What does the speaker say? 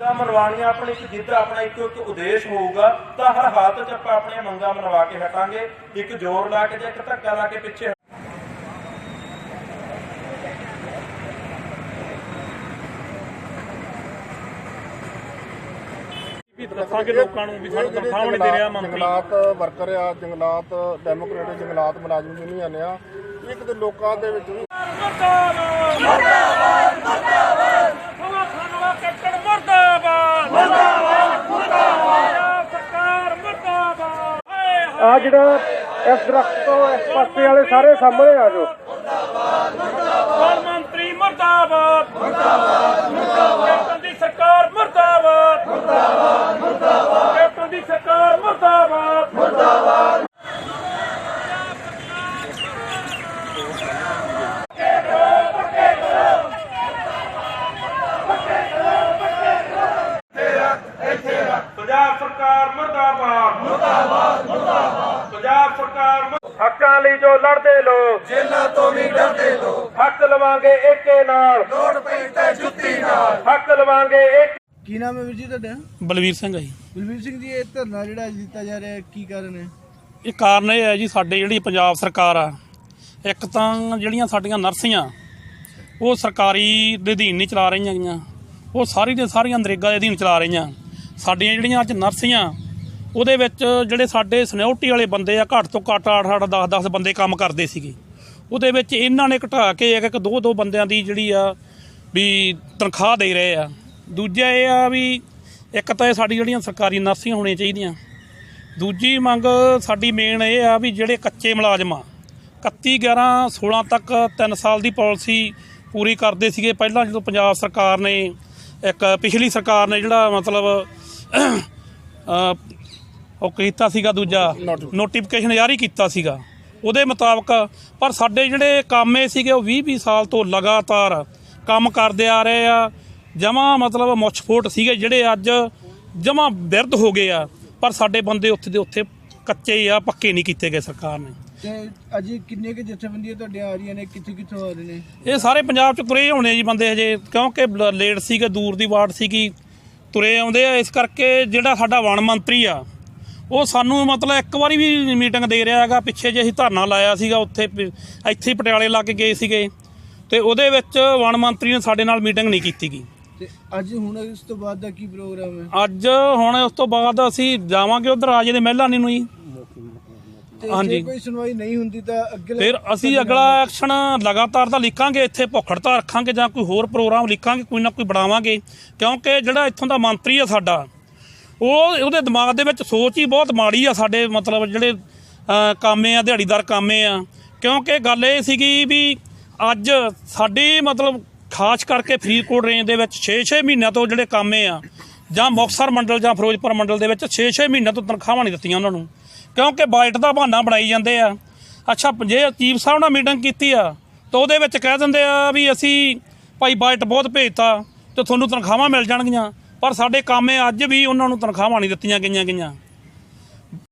ਮੰਗਾਂ ਮਨਵਾਉਣੀਆਂ ਆਪਣੀ ਇੱਕ ਜਿੱਦ ਆਪਣਾ ਇੱਕ ਇੱਕ ਉਦੇਸ਼ ਹੋਊਗਾ ਤਾਂ ਹਰ ਹਾਲਤ 'ਚ ਆਪਾਂ ਆਪਣੀਆਂ ਮੰਗਾਂ ਮਨਵਾ ਕੇ ਹਟਾਂਗੇ। ਇੱਕ ਜ਼ੋਰ ਲਾ ਕੇ ਜਾਂ ਇੱਕ ਧੱਕਾ ਲਾ ਕੇ ਪਿੱਛੇ ਵੀ ਦੱਸਾਂਗੇ ਲੋਕਾਂ ਨੂੰ ਵੀ ਸਾਨੂੰ ਤਨਖਾਹ ਨਹੀਂ ਦੇ ਰਿਹਾ ਮੰਤਰੀ। ਜੰਗਲਾਤ ਵਰਕਰ ਆ ਜੰਗਲਾਤ ਡੈਮੋਕ੍ਰੇਟਿਕ ਜੰਗਲਾਤ ਮੁਲਾਜ਼ਮ ਯੂਨੀਅਨ ਆ। ਇੱਕ ਤੇ ਲੋਕਾਂ ਦੇ ਵਿੱਚ ਵੀ ਮਰਦਾਬਾਦ ਮਰਦਾਬਾਦ ਹਵਾ ਖਾਨਵਾ ਕੱਟੜ ਮਰਦਾਬਾਦ ਮਰਦਾਬਾਦ ਮਰਦਾਬਾਦ ਸਰਕਾਰ ਮਰਦਾਬਾਦ ਹਾਏ ਹਾਏ ਆ ਜਿਹੜਾ ਇਸ ਦਰਖਤ ਤੋਂ ਇਸ ਪਾਸੇ ਵਾਲੇ ਸਾਰੇ ਸਾਹਮਣੇ ਆ ਜਾਓ। ਪ੍ਰਧਾਨ ਮੰਤਰੀ ਮਰਦਾਬਾਦ। ਮਰਦਾਬਾਦ ਮਰਦਾਬਾਦ ਕੈਪਟਨ ਦੀ ਸਰਕਾਰ ਮਰਦਾਬਾਦ ਮਰਦਾਬਾਦ ਮਰਦਾਬਾਦ ਕੈਪਟਨ ਦੀ ਸਰਕਾਰ ਮਰਦਾਬਾਦ ਪੰਜਾਬ ਸਰਕਾਰ ਮਰਦਾਬਾਦ ਮਰਦਾਬਾਦ ਮਰਦਾਬਾਦ ਪੰਜਾਬ ਸਰਕਾਰ ਹੱਕਾਂ ਲਈ ਜੋ ਲੜਦੇ ਲੋਕ ਜੇਲਾਂ ਤੋਂ ਵੀ ਡਰਦੇ ਲੋਕ। ਹੱਕ ਲਵਾਂਗੇ ਏਕੇ ਨਾਲ। ਲੋੜ ਪਈ ਤੇ ਜੁੱਤੀ ਨਾਲ। ਹੱਕ ਲਵਾਂਗੇ ਏਕੇ ਕੀ ਨਾਮ ਹੈ ਵੀਰ ਜੀ ਤੁਹਾਡਾ? ਬਲਵੀਰ ਸਿੰਘ ਹੈ ਜੀ। ਬਲਵੀਰ ਸਿੰਘ ਜੀ ਇਹ ਧਰਨਾ ਜਿਹੜਾ ਅੱਜ ਦਿੱਤਾ ਜਾ ਰਿਹਾ ਹੈ ਕੀ ਕਾਰਨ ਹੈ? ਇਹ ਕਾਰਨ ਇਹ ਹੈ ਜੀ ਸਾਡੇ ਜਿਹੜੀ ਪੰਜਾਬ ਸਰਕਾਰ ਆ ਇੱਕ ਤਾਂ ਜਿਹੜੀਆਂ ਸਾਡੀਆਂ ਨਰਸੀਆਂ ਉਹ ਸਰਕਾਰੀ ਦੇ ਅਧੀਨ ਨਹੀਂ ਚਲਾ ਰਹੀਆਂ ਗੀਆਂ। ਉਹ ਸਾਰੀ ਦੇ ਸਾਰੀਆਂ ਨਰੇਗਾ ਦੇ ਅਧੀਨ ਚਲਾ ਰਹੀਆਂ। ਸਾਡੀਆਂ ਜਿਹੜੀਆਂ ਅੱਜ ਨਰਸੀਆਂ ਉਹਦੇ ਵਿੱਚ ਜਿਹੜੇ ਸਾਡੇ ਸਨਿਉਰਟੀ ਵਾਲੇ ਬੰਦੇ ਆ, ਘੱਟ ਤੋਂ ਘੱਟ 8 8 10 10 ਬੰਦੇ ਕੰਮ ਕਰਦੇ ਸੀਗੇ। ਉਹਦੇ ਵਿੱਚ ਇਹਨਾਂ ਨੇ ਘਟਾ ਕੇ ਇੱਕ ਦੋ ਦੋ ਬੰਦਿਆਂ ਦੀ ਜਿਹੜੀ ਆ ਵੀ ਤਨਖਾਹ ਦੇ ਰਹੇ ਆ। ਦੂਜਾ ਇਹ ਆ ਵੀ ਇੱਕ ਤਾਂ ਇਹ ਸਾਡੀ ਜਿਹੜੀਆਂ ਸਰਕਾਰੀ ਨਰਸੀਆਂ ਹੋਣੀਆਂ ਚਾਹੀਦੀਆਂ। ਦੂਜੀ ਮੰਗ ਸਾਡੀ ਮੇਨ ਇਹ ਆ ਵੀ ਜਿਹੜੇ ਕੱਚੇ ਮੁਲਾਜ਼ਮ ਆ 31 11 16 ਤੱਕ 3 ਸਾਲ ਦੀ ਪਾਲਿਸੀ ਪੂਰੀ ਕਰਦੇ ਸੀਗੇ। ਪਹਿਲਾਂ ਜਦੋਂ ਪੰਜਾਬ ਸਰਕਾਰ ਨੇ, ਇੱਕ ਪਿਛਲੀ ਸਰਕਾਰ ਨੇ ਜਿਹੜਾ ਮਤਲਬ ਉਹ ਕੀਤਾ ਸੀਗਾ ਦੂਜਾ ਨੋਟੀਫਿਕੇਸ਼ਨ ਜਾਰੀ ਕੀਤਾ ਸੀਗਾ। ਉਹਦੇ ਮੁਤਾਬਕ ਪਰ ਸਾਡੇ ਜਿਹੜੇ ਕਾਮੇ ਸੀਗੇ ਉਹ 20 20 ਸਾਲ ਤੋਂ ਲਗਾਤਾਰ ਕੰਮ ਕਰਦੇ ਆ ਰਹੇ ਆ। ਜਮਾ ਮਤਲਬ ਮੁੱਛਫੋਟ ਸੀਗੇ ਜਿਹੜੇ ਅੱਜ ਜਮਾ ਬਿਰਧ ਹੋ ਗਏ ਆ। ਪਰ ਸਾਡੇ ਬੰਦੇ ਉੱਥੇ ਦੇ ਉੱਥੇ ਕੱਚੇ ਆ ਪੱਕੇ ਨਹੀਂ ਕੀਤੇ ਗਏ ਸਰਕਾਰ ਨੇ। ਤੇ ਅੱਜ ਕਿੰਨੇ ਕੁ ਜਥੇਬੰਦੀਆਂ ਤੁਹਾਡੀਆਂ ਆ ਰਹੀਆਂ ਨੇ ਕਿੱਥੇ ਕਿੱਥੋਂ ਆ ਰਹੇ ਨੇ? ਇਹ ਸਾਰੇ ਪੰਜਾਬ ਚ ਤੁਰੇ ਹੋਣੇ ਜੀ ਬੰਦੇ ਹਜੇ ਕਿਉਂਕਿ ਲੇਟ ਸੀਗੇ ਦੂਰ ਦੀ ਵਾਰਡ ਸੀਗੀ ਤੁਰੇ ਆਉਂਦੇ ਆ। ਇਸ ਕਰਕੇ ਜਿਹੜਾ ਸਾਡਾ ਵਣ ਮੰਤਰੀ ਆ ਉਹ ਸਾਨੂੰ ਮਤਲਬ ਇੱਕ ਵਾਰੀ ਵੀ ਮੀਟਿੰਗ ਦੇ ਰਿਹਾ ਹੈਗਾ ਪਿੱਛੇ ਜੇ ਅਸੀਂ ਧਰਨਾ ਲਾਇਆ ਸੀਗਾ ਉੱਥੇ ਇੱਥੇ ਹੀ ਪਟਿਆਲੇ ਲਾ ਕੇ ਗਏ ਸੀਗੇ। ਤੇ ਉਹਦੇ ਵਿੱਚ ਵਣ ਮੰਤਰੀ ਨੇ ਸਾਡੇ ਨਾਲ ਮੀਟਿੰਗ ਨਹੀਂ ਕੀਤੀ ਗਈ ਤੇ ਅੱਜ ਹੁਣ ਇਸ ਤੋਂ ਬਾਅਦ ਦਾ ਕੀ ਪ੍ਰੋਗਰਾਮ ਹੈ? ਅੱਜ ਹੁਣ ਉਸ ਤੋਂ ਬਾਅਦ ਅਸੀਂ ਜਾਵਾਂਗੇ ਉਧਰ ਰਾਜੇ ਦੇ ਮਹਿਲਾ ਨੂੰ ਜੀ। ਤੇ ਹਾਂਜੀ। ਕੋਈ ਸੁਣਵਾਈ ਨਹੀਂ ਹੁੰਦੀ ਤਾਂ ਅੱਗੇ ਫਿਰ ਅਸੀਂ ਅਗਲਾ ਐਕਸ਼ਨ ਲਗਾਤਾਰ ਦਾ ਲਿਖਾਂਗੇ ਇੱਥੇ ਭੁੱਖੜਤਾ ਰੱਖਾਂਗੇ ਜਾਂ ਕੋਈ ਹੋਰ ਪ੍ਰੋਗਰਾਮ ਲਿਖਾਂਗੇ ਕੋਈ ਨਾ ਕੋਈ ਬਣਾਵਾਂਗੇ। ਕਿਉਂਕਿ ਜਿਹੜਾ ਇੱਥੋਂ ਦਾ ਮੰਤਰੀ ਆ ਸਾਡਾ ਉਹ ਉਹਦੇ ਦਿਮਾਗ ਦੇ ਵਿੱਚ ਸੋਚ ਹੀ ਬਹੁਤ ਮਾੜੀ ਆ ਸਾਡੇ ਮਤਲਬ ਜਿਹੜੇ ਅਹ, ਕਾਮੇ ਆ ਦਿਹਾੜੀਦਾਰ ਕਾਮੇ ਆ। ਕਿਉਂਕਿ ਗੱਲ ਇਹ ਸੀਗੀ ਵੀ ਅੱਜ ਸਾਡੀ ਮਤਲਬ ਖਾਸ ਕਰਕੇ ਫਰੀਦਕੋਟ ਰੇਂਜ ਦੇ ਵਿੱਚ 6-6 ਮਹੀਨਿਆਂ ਤੋਂ ਜਿਹੜੇ ਕਾਮੇ ਆ ਜਾਂ ਮੁਕਤਸਰ ਮੰਡਲ ਜਾਂ ਫਿਰੋਜ਼ਪੁਰ ਮੰਡਲ ਦੇ ਵਿੱਚ 6-6 ਮਹੀਨਿਆਂ ਤੋਂ ਤਨਖਾਹਾਂ ਨਹੀਂ ਦਿੱਤੀਆਂ ਉਹਨਾਂ ਨੂੰ। ਕਿਉਂਕਿ ਬਾਈਟ ਦਾ ਬਹਾਨਾ ਬਣਾਈ ਜਾਂਦੇ ਆ। ਅੱਛਾ ਜੇ ਚੀਫ ਸਾਹਿਬ ਨਾਲ ਮੀਟਿੰਗ ਕੀਤੀ ਆ ਤਾਂ ਉਹਦੇ ਵਿੱਚ ਕਹਿ ਦਿੰਦੇ ਆ ਵੀ ਅਸੀਂ ਭਾਈ ਬਾਈਟ ਬਹੁਤ ਭੇਜਤਾ ਤੇ ਤੁਹਾਨੂੰ ਤਨਖਾਹਾਂ ਮਿਲ ਜਾਣਗੀਆਂ। ਪਰ ਸਾਡੇ ਕਾਮੇ ਅੱਜ ਵੀ ਉਹਨਾਂ ਨੂੰ ਤਨਖਾਹਾਂ ਨਹੀਂ ਦਿੱਤੀਆਂ ਗਈਆਂ ਗਈਆਂ।